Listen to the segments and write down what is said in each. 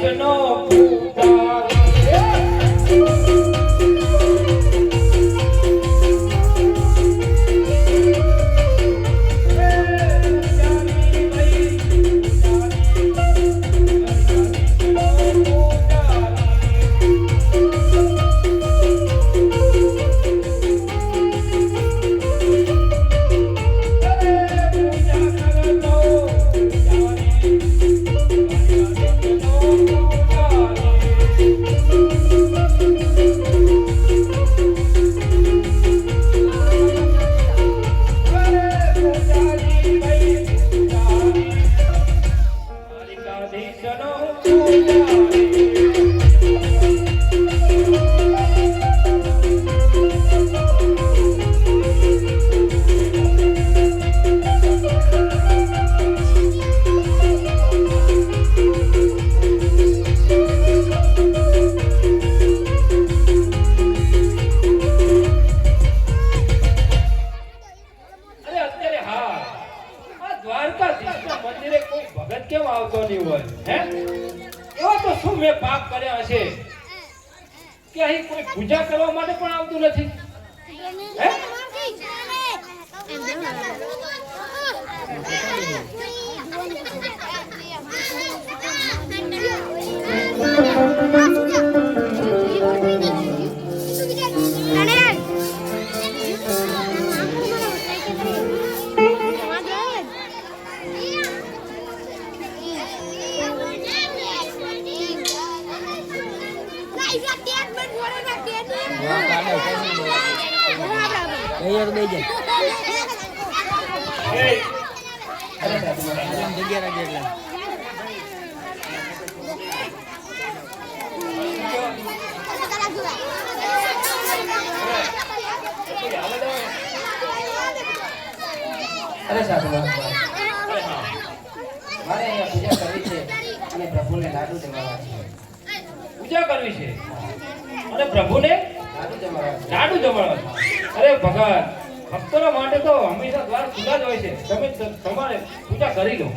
mencionó કે અહીં કોઈ પૂજા કરવા માટે પણ આવતું નથી? હે? મારે અહીંયા પૂજા કરવી છે. અને પ્રભુને છે પૂજા કરવી છે અને પ્રભુને લાડુ અરે ભગવાન ભક્તોનો માટે તો હંમેશા દ્વાર ખુલ્લા જ હોય છે તમે તમારે પૂજા કરી લો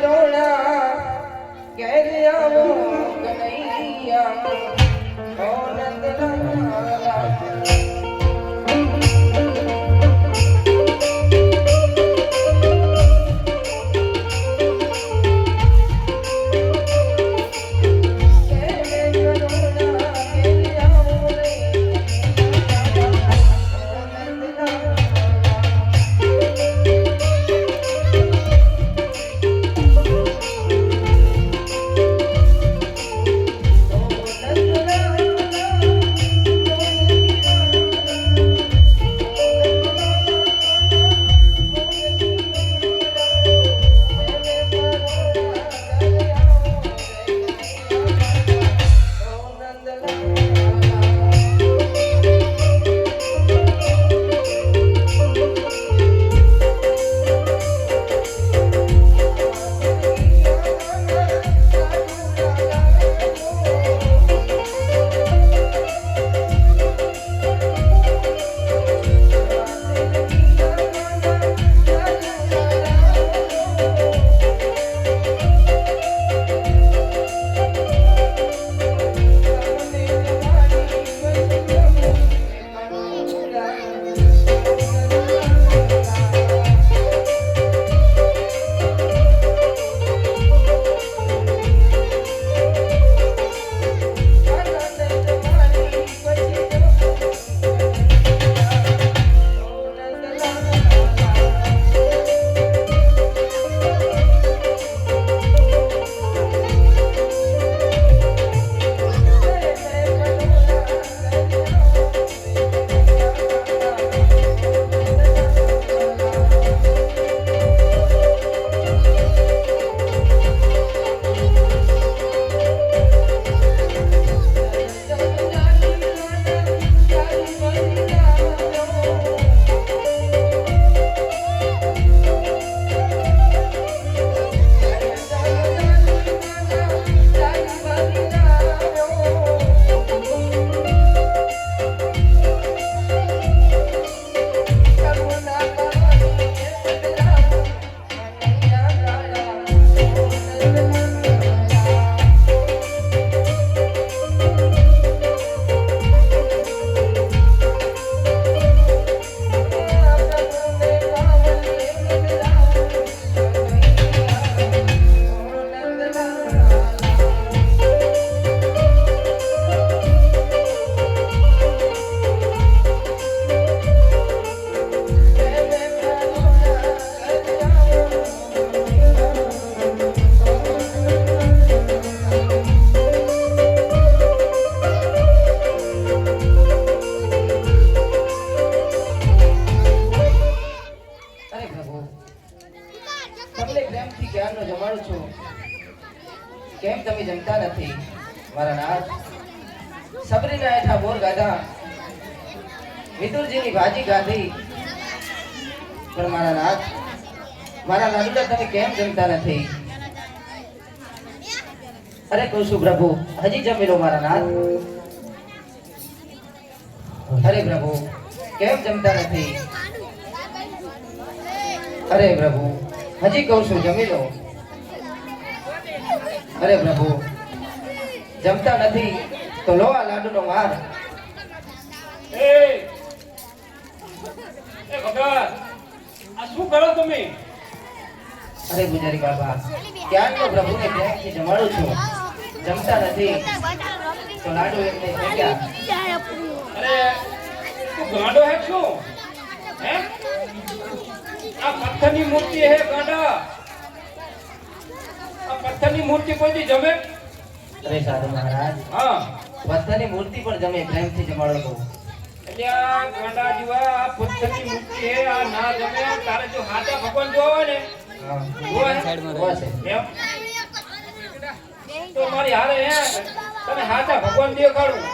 કરુણા કેરી આવો કનૈયા. Aleluia. મારા નાથ, સબરીના હેઠા બોર ગાધા. વિદુરજીની ભાજી ગાધી. પણ મારા નાથ, મારા લાડુડા તમે કેમ જમતા નથી? અરે કહું પ્રભુ, હજી જમી લો મારા નાથ. અરે પ્રભુ, કેમ જમતા નથી? અરે પ્રભુ, હજી કહું છું, જમી લો. અરે પ્રભુ જમતા નથી તો લો આ લાડુનો માર. એ એ ભગત આ શું કરો તમે? અરે ગુજારી બાબા ક્યારનો પ્રભુને પ્રેમથી જમાડું છું? જમતા નથી તો લાડુ એમને ફેંક્યા અરે તું ગાંડો હે શું? હે? આ પથ્થરની મૂર્તિ હે ગાંડા. પથ્થરની મૂર્તિ કોઈથી જમે? અરે સાધુ મહારાજ હા. પથ્થરની મૂર્તિ પણ જમે પ્રેમથી જમાડો એટલે આ ગાંડા જેવા આ પથ્થરની મૂર્તિ હે આ ના જમે તારે જો હાથા ભગવાન જોવા ને હા. જોવા હે? ઊભા છે. એમ? તો મારી હારે હે તને હાથા ભગવાન દેખાડું.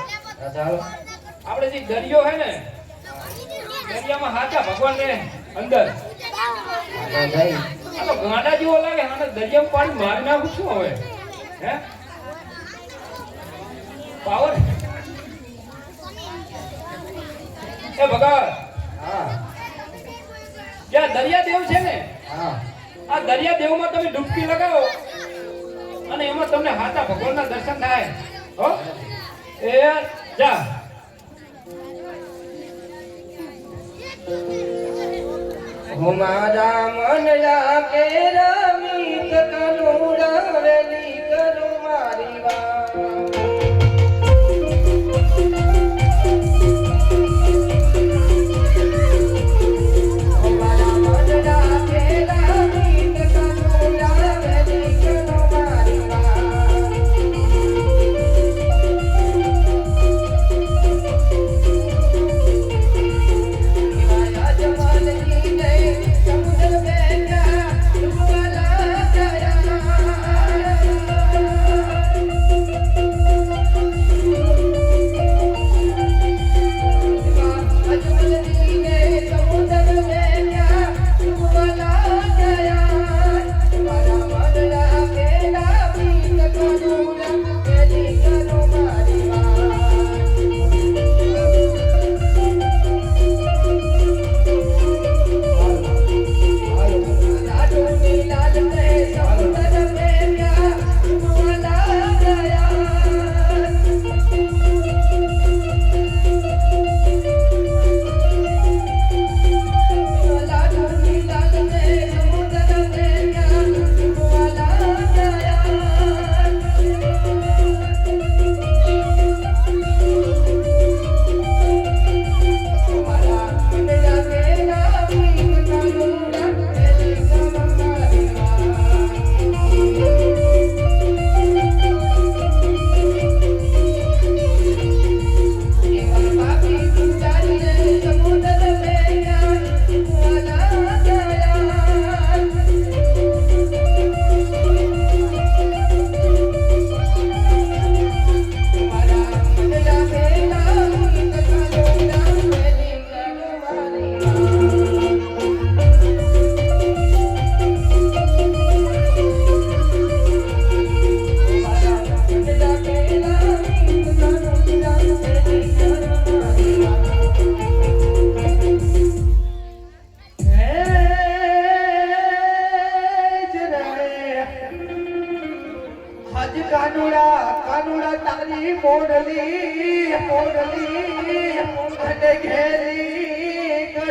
આપણે જે દરિયો હે ને દરિયામાં હાથા ભગવાન રે અંદર. તો તો ગાંડા જેવો લાગે આને દરિયામાં પાણી મારી નાખું છું હવે. હે? પાવર? એ ભગત હા. જ્યાં દરિયા દેવ છે ને હા. આ દરિયા દેવમાં તમે ડૂબકી લગાવો અને એમાં તમને હાથા ભગવાનના દર્શન થાય. હો? એ જા. હું મારા મન લાગે રમી